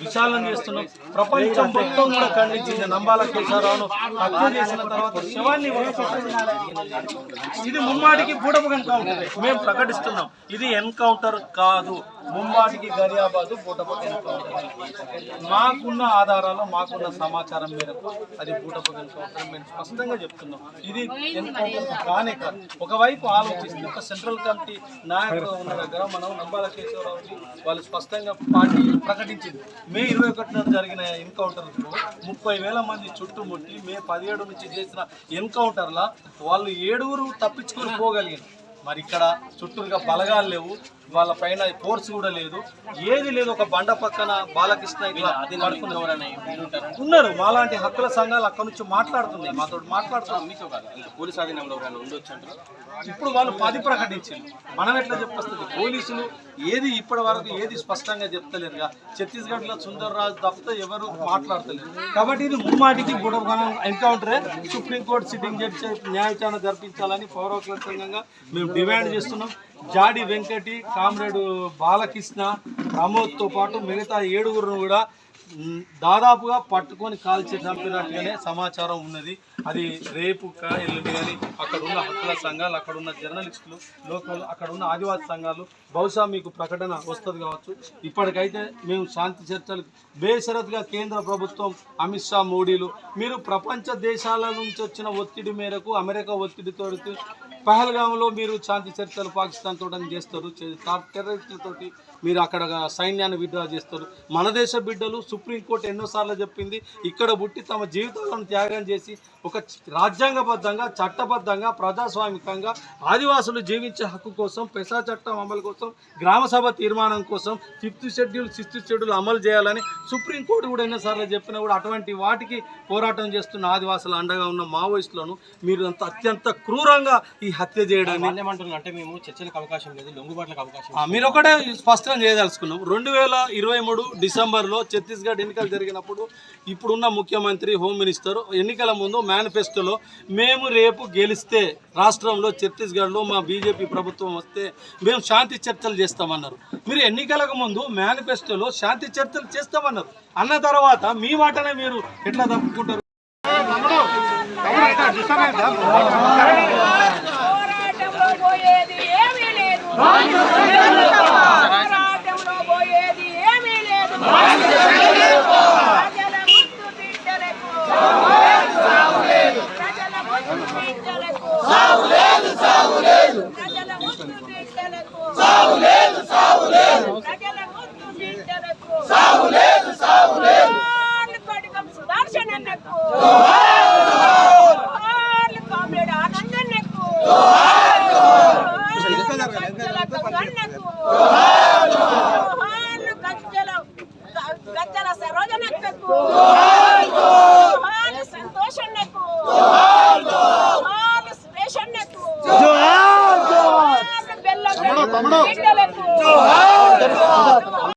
విశాలం చేస్తున్నాం. ప్రపంచం మొత్తం కూడా ఖండించింది. నంబాల కేశవరావును హత్య చేసిన తర్వాత శవాన్ని ఇది ముమ్మాటికి బూటపు ఎన్కౌంటర్ మేము ప్రకటిస్తున్నాం. ఇది ఎన్కౌంటర్ కాదు. ముమ్మాటికి గరియాబాదు బూటపు ఎన్కౌంటర్ మాకున్న ఆధారాలు మాకున్న సమాచారం మేరకు అది బూటపు ఎన్కౌంటర్ మేము స్పష్టంగా చెప్తున్నాం. ఇది ఎన్కౌంటర్ కానే కాదు. ఒకవైపు ఆలోచిస్తుంది ఒక సెంట్రల్ కమిటీ నాయకులు ఉన్న దగ్గర మనం నంబాల కేశవరావుకి వాళ్ళు స్పష్టంగా పార్టీ ప్రకటించింది. మే ఇరవై ఒకటిన జరిగిన ఎన్కౌంటర్కు ముప్పై వేల మంది చుట్టుముట్టి మే పదిహేడు నుంచి చేసిన ఎన్కౌంటర్లో వాళ్ళు ఏడుగురు తప్పించుకొని పోగలిగారు. మరి ఇక్కడ చుట్టూరుగా బలగాలు లేవు. వాళ్ళ పైన ఫోర్స్ కూడా లేదు. ఏది లేదు ఒక బండ పక్కన బాలకృష్ణ. ఉన్నారు. మాలాంటి హక్కుల సంఘాలు అక్కడ నుంచి మాట్లాడుతున్నాయి. మాతో మాట్లాడుతున్నాం మీతో కాదు. అంటే పోలీస్ ఆధీనంలో ఎవరైనా ఉండొచ్చు అంటారు? ఇప్పుడు వాళ్ళు పది ప్రకటించింది. మనం ఎట్లా చెప్పొస్తుంది? పోలీసులు ఏది ఇప్పటి వరకు ఏది స్పష్టంగా చెప్తలేరుగా. ఛత్తీస్గఢ్లో సుందర్ రాజు తప్పితే ఎవరు మాట్లాడతలేరు. కాబట్టి ఇది ముమ్మాటికి బుడగనం ఎన్కౌంటరే. సుప్రీంకోర్టు సిట్టింగ్ జడ్జి న్యాయవిచారణ జరిపించాలని పౌరకుల సంఘంగా మేము డిమాండ్ చేస్తున్నాం. జాడి వెంకటి కామ్రేడు బాలకృష్ణ ప్రమోద్తో పాటు మిగతా ఏడుగురును కూడా దాదాపుగా పట్టుకొని కాల్చి చంపినట్టుగానే సమాచారం ఉన్నది. అది రేపు ఎల్లుండి కానీ అక్కడ ఉన్న హక్కుల సంఘాలు అక్కడ ఉన్న జర్నలిస్టులు లోకల్ అక్కడ ఉన్న ఆదివాసీ సంఘాలు బహుశా మీకు ప్రకటన వస్తుంది కావచ్చు. ఇప్పటికైతే మేము శాంతి చర్చలు బేషరత్గా కేంద్ర ప్రభుత్వం అమిత్ షా మోడీలు మీరు ప్రపంచ దేశాల నుంచి వచ్చిన ఒత్తిడి మేరకు అమెరికా ఒత్తిడితో పహల్గాంలో మీరు శాంతి చర్చలు పాకిస్తాన్ తోటని చేస్తారు. చే- టెర్రరిస్టులతోటి మీరు అక్కడ సైన్యాన్ని విడ్డ్రా చేస్తారు. మన దేశ బిడ్డలు సుప్రీంకోర్టు ఎన్నోసార్లు చెప్పింది ఇక్కడ పుట్టి తమ జీవితాలను త్యాగం చేసి ఒక రాజ్యాంగబద్ధంగా చట్టబద్ధంగా ప్రజాస్వామికంగా ఆదివాసులు జీవించే హక్కు కోసం పెసా చట్టం అమలు కోసం గ్రామ సభ తీర్మానం కోసం ఫిఫ్త్ షెడ్యూల్ సిక్స్త్ షెడ్యూల్ అమలు చేయాలని సుప్రీంకోర్టు కూడా ఎన్నోసార్లు చెప్పినా కూడా అటువంటి వాటికి పోరాటం చేస్తున్న ఆదివాసులు అండగా ఉన్న మావోయిస్టులను మీరు అంత అత్యంత క్రూరంగా ఈ హత్య చేయడాన్ని ఏమంటున్నారు అంటే మేము చర్చలకు అవకాశం లేదు లొంగుబాట్లకు అవకాశం మీరు ఒకటే స్పష్టం చేయదలుచుకున్నాం. రెండు వేల ఇరవై మూడు డిసెంబర్లో ఛత్తీస్గఢ్ ఎన్నికలు జరిగినప్పుడు ఇప్పుడున్న ముఖ్యమంత్రి హోమ్ మినిస్టర్ ఎన్నికల ముందు మేనిఫెస్టోలో మేము రేపు గెలిస్తే రాష్ట్రంలో ఛత్తీస్గఢ్లో మా బీజేపీ ప్రభుత్వం వస్తే మేము శాంతి చర్చలు చేస్తామన్నారు. మీరు ఎన్నికలకు ముందు మేనిఫెస్టోలో శాంతి చర్చలు చేస్తామన్నారు. అన్న తర్వాత మీ మాటనే మీరు ఎట్లా తప్పుకుంటారు? పోయేది ఏమీ లేదు. ఆనందన్నకు కామ్రేడ్ ఆనందన్నకు గజ్జల సరోజనక్కకు సంతోషన్నకు సురేష్ అన్నకు బెల్లం బిడ్డలకు